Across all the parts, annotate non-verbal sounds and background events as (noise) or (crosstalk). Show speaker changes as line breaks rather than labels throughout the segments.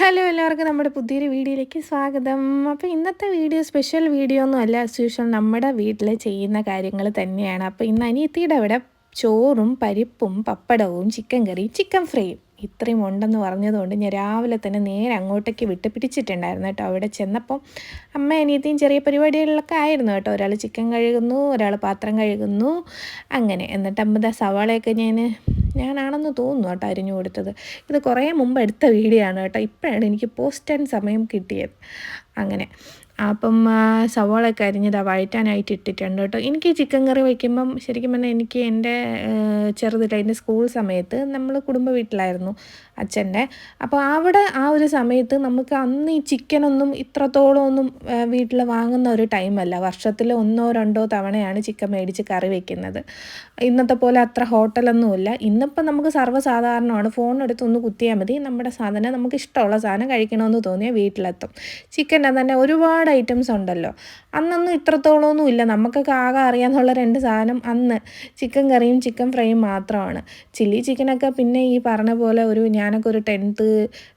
Hello എല്ലാവർക്കും നമ്മുടെ പുതിയൊരു വീഡിയോയിലേക്ക് സ്വാഗതം. അപ്പോൾ ഇന്നത്തെ വീഡിയോ സ്പെഷ്യൽ വീഡിയോ ഒന്നും അല്ല ആസ് യൂഷ്വൽ നമ്മുടെ വീട്ടിൽ ചെയ്യുന്ന കാര്യങ്ങൾ തന്നെയാണ്. അപ്പോൾ ഇന്ന് അനിയത്തിയുടെ അവിടെ ചോറും പരിപ്പും പപ്പടവും ചിക്കൻ കറി ചിക്കൻ ഫ്രൈയും ഇത്രയും ഉണ്ടെന്ന് പറഞ്ഞതുകൊണ്ട് ഞാൻ രാവിലെ തന്നെ നേരെ അങ്ങോട്ടേക്ക് വിട്ട് പിടിച്ചിട്ടുണ്ടായിരുന്നു കേട്ടോ. അവിടെ ചെന്നപ്പോൾ അമ്മ അനിയത്തിയും ചെറിയ പരിപാടികളിലൊക്കെ ആയിരുന്നു കേട്ടോ. ഒരാൾ ചിക്കൻ കഴുകുന്നു ഒരാൾ പാത്രം കഴുകുന്നു അങ്ങനെ. എന്നിട്ട് അമ്മ സവാളയൊക്കെ ഞാൻ ഞാനാണെന്ന് തോന്നുന്നു കേട്ടോ അരിഞ്ഞു കൊടുത്തത്. ഇത് കുറേ മുമ്പ് എടുത്ത വീഡിയോ ആണ് കേട്ടോ. ഇപ്പോഴാണ് എനിക്ക് പോസ്റ്റ് ആൻഡ് സമയം കിട്ടിയത്. അങ്ങനെ. അപ്പം സവാളയൊക്കെ അരിഞ്ഞത് വഴറ്റാനായിട്ട് ഇട്ടിട്ടുണ്ട് കേട്ടോ. എനിക്ക് ചിക്കൻ കറി വയ്ക്കുമ്പം ശരിക്കും പറഞ്ഞാൽ എനിക്ക് എന്റെ ചെറുതിൽ എന്റെ സ്കൂൾ സമയത്ത് നമ്മൾ കുടുംബ വീട്ടിലായിരുന്നു അച്ഛന്റെ. അപ്പോൾ അവിടെ ആ ഒരു സമയത്ത് നമുക്ക് അന്ന് ഈ ചിക്കനൊന്നും ഇത്രത്തോളം ഒന്നും വീട്ടിൽ വാങ്ങുന്ന ഒരു ടൈമല്ല. വർഷത്തിൽ ഒന്നോ രണ്ടോ തവണയാണ് ചിക്കൻ മേടിച്ച് കറി വയ്ക്കുന്നത്. ഇന്നത്തെ പോലെ അത്ര ഹോട്ടലൊന്നുമില്ല. ഇന്നിപ്പം നമുക്ക് സർവസാധാരണമാണ്. ഫോൺ എടുത്ത് ഒന്ന് കുത്തിയാൽ മതി. നമ്മുടെ സാധനം നമുക്ക് ഇഷ്ടമുള്ള സാധനം കഴിക്കണമെന്ന് തോന്നിയാൽ വീട്ടിലെത്തും. ചിക്കന്റെ തന്നെ ഒരുപാട് ഐറ്റംസ് ഉണ്ടല്ലോ. അന്നൊന്നും ഇത്രത്തോളമൊന്നും ഇല്ല. നമുക്കൊക്കെ ആകെ അറിയാമെന്നുള്ള രണ്ട് സാധനം അന്ന്. ചിക്കൻ കറിയും ചിക്കൻ ഫ്രൈയും മാത്രമാണ്. ചില്ലി ചിക്കനൊക്കെ പിന്നെ ഈ പറഞ്ഞ പോലെ ഒരു ഞാനൊക്കെ ഒരു ടെൻത്ത്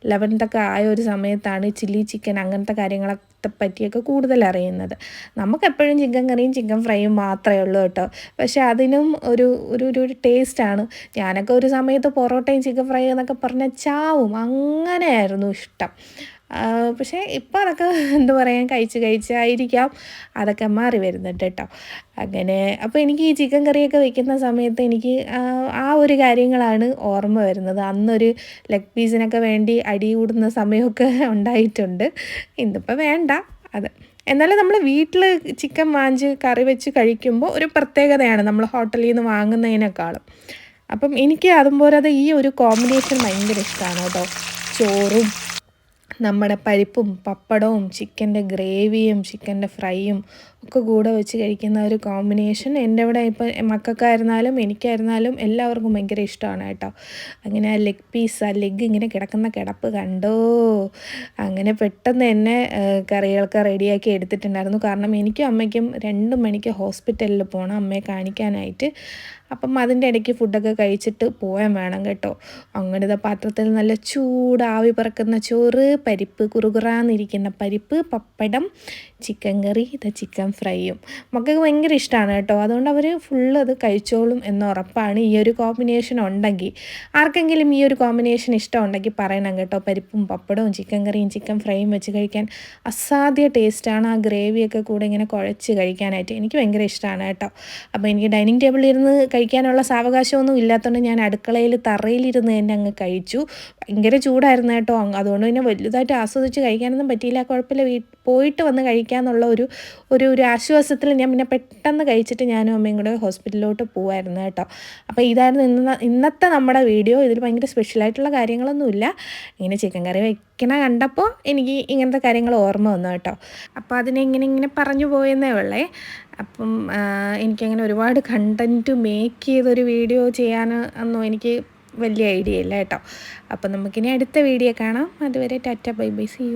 ലെവൻത്തൊക്കെ ആയ ഒരു സമയത്താണ് ചില്ലി ചിക്കൻ അങ്ങനത്തെ കാര്യങ്ങളൊക്കെ പറ്റിയൊക്കെ കൂടുതൽ അറിയുന്നത്. നമുക്കെപ്പോഴും ചിക്കൻ കറിയും ചിക്കൻ ഫ്രൈയും മാത്രമേ ഉള്ളൂ കേട്ടോ. പക്ഷേ അതിനും ഒരു ഒരു ഒരു ടേസ്റ്റാണ് ഞാനൊക്കെ ഒരു സമയത്ത് പൊറോട്ടയും ചിക്കൻ ഫ്രൈ എന്നൊക്കെ പറഞ്ഞാൽ ചാവും. അങ്ങനെയായിരുന്നു ഇഷ്ടം. പക്ഷേ ഇപ്പം അതൊക്കെ (laughs) എന്താ പറയുക കഴിച്ച് കഴിച്ചായിരിക്കാം. അതൊക്കെ മാറി വരുന്നുണ്ട് കേട്ടോ. അങ്ങനെ അപ്പോൾ എനിക്ക് ഈ ചിക്കൻ കറിയൊക്കെ വെക്കുന്ന സമയത്ത് എനിക്ക് ആ ഒരു കാര്യങ്ങളാണ് ഓർമ്മ വരുന്നത്. അന്നൊരു ലെഗ് പീസിനൊക്കെ വേണ്ടി അടി കൂടുന്ന സമയമൊക്കെ (laughs) ഉണ്ടായിട്ടുണ്ട്. ഇന്നിപ്പോൾ വേണ്ട. അത് എന്നാലും നമ്മൾ വീട്ടിൽ ചിക്കൻ വാങ്ങിച്ച് കറി വെച്ച് കഴിക്കുമ്പോൾ ഒരു പ്രത്യേകതയാണ് നമ്മൾ ഹോട്ടലിൽ നിന്ന് വാങ്ങുന്നതിനേക്കാളും. അപ്പം എനിക്ക് അതുപോലെ അത് ഈ ഒരു കോമ്പിനേഷൻ ഭയങ്കര ഇഷ്ടമാണ് കേട്ടോ. ചോറും നമ്മുടെ പരിപ്പും പപ്പടവും ചിക്കന്റെ ഗ്രേവിയും ചിക്കന്റെ ഫ്രൈയും ഒക്കെ കൂടെ വെച്ച് കഴിക്കുന്ന ഒരു കോമ്പിനേഷൻ. എന്റെ ഇവിടെ ഇപ്പോൾ മക്കൾക്കായിരുന്നാലും എനിക്കായിരുന്നാലും എല്ലാവർക്കും ഭയങ്കര ഇഷ്ടമാണ് കേട്ടോ. അങ്ങനെ ആ ലെഗ് പീസ് ആ ലെഗ് ഇങ്ങനെ കിടക്കുന്ന കിടപ്പ് കണ്ടോ? അങ്ങനെ പെട്ടെന്ന് തന്നെ കറികൾക്ക് റെഡിയാക്കി എടുത്തിട്ടുണ്ടായിരുന്നു. കാരണം എനിക്കും അമ്മയ്ക്കും രണ്ട് മണിക്ക് ഹോസ്പിറ്റലിൽ പോകണം അമ്മയെ കാണിക്കാനായിട്ട്. അപ്പം അതിന്റെ ഇടയ്ക്ക് ഫുഡൊക്കെ കഴിച്ചിട്ട് പോയാൻ വേണം കേട്ടോ. അങ്ങനത്തെ പാത്രത്തിൽ നല്ല ചൂടാവി പറക്കുന്ന ചോറ് പരിപ്പ് കുറുകുറാന്നിരിക്കുന്ന പരിപ്പ് പപ്പടം ചിക്കൻ കറി ഇത് ചിക്കൻ ഫ്രൈയും മക്കൾക്ക് ഭയങ്കര ഇഷ്ടമാണ് കേട്ടോ. അതുകൊണ്ട് അവർ ഫുള്ള് അത് കഴിച്ചോളും എന്ന് ഉറപ്പാണ്. ഈ ഒരു കോമ്പിനേഷൻ ഉണ്ടെങ്കിൽ ആർക്കെങ്കിലും ഈ ഒരു കോമ്പിനേഷൻ ഇഷ്ടമുണ്ടെങ്കിൽ പറയണം കേട്ടോ. പരിപ്പും പപ്പടവും ചിക്കൻ കറിയും ചിക്കൻ ഫ്രൈയും വെച്ച് കഴിക്കാൻ അസാധ്യ ടേസ്റ്റാണ് ആ ഗ്രേവിയൊക്കെ കൂടെ ഇങ്ങനെ കുഴച്ച് കഴിക്കാനായിട്ട് എനിക്ക് ഭയങ്കര ഇഷ്ടമാണ് കേട്ടോ. അപ്പോൾ എനിക്ക് ഡൈനിങ് ടേബിളിൽ ഇരുന്ന് കഴിക്കാനുള്ള സാവകാശമൊന്നും ഇല്ലാത്തതുകൊണ്ട് ഞാൻ അടുക്കളയിൽ തറയിലിരുന്ന് തന്നെ അങ്ങ് കഴിച്ചു. ഭയങ്കര ചൂടായിരുന്നു കേട്ടോ. അതുകൊണ്ട് പിന്നെ വലുതായിട്ട് ആസ്വദിച്ച് കഴിക്കാനൊന്നും പറ്റിയില്ല. കുഴപ്പമില്ല. വീ പോയിട്ട് വന്ന് കഴിക്കാമെന്നുള്ള ഒരു ഒരു ഒരു ആശ്വാസത്തിൽ ഞാൻ പിന്നെ പെട്ടെന്ന് കഴിച്ചിട്ട് ഞാനും അമ്മയും കൂടെ ഹോസ്പിറ്റലിലോട്ട് പോകുമായിരുന്നു കേട്ടോ. അപ്പോൾ ഇതായിരുന്നു ഇന്ന ഇന്നത്തെ നമ്മുടെ വീഡിയോ. ഇതിൽ ഭയങ്കര സ്പെഷ്യലായിട്ടുള്ള കാര്യങ്ങളൊന്നുമില്ല ഇങ്ങനെ ചിക്കൻ കറി വയ്ക്കണ കണ്ടപ്പോൾ എനിക്ക് ഇങ്ങനത്തെ കാര്യങ്ങൾ ഓർമ്മ വന്നു കേട്ടോ. അപ്പോൾ അതിനെ ഇങ്ങനെ ഇങ്ങനെ പറഞ്ഞു പോയെന്നേ ഉള്ളേ. അപ്പം എനിക്കങ്ങനെ ഒരുപാട് കണ്ടന്റ് മേക്ക് ചെയ്തൊരു വീഡിയോ ചെയ്യാൻ ഒന്നും എനിക്ക് വലിയ ഐഡിയ ഇല്ല കേട്ടോ. അപ്പം നമുക്കിനി അടുത്ത വീഡിയോ കാണാം. അതുവരെ tata bye bye see you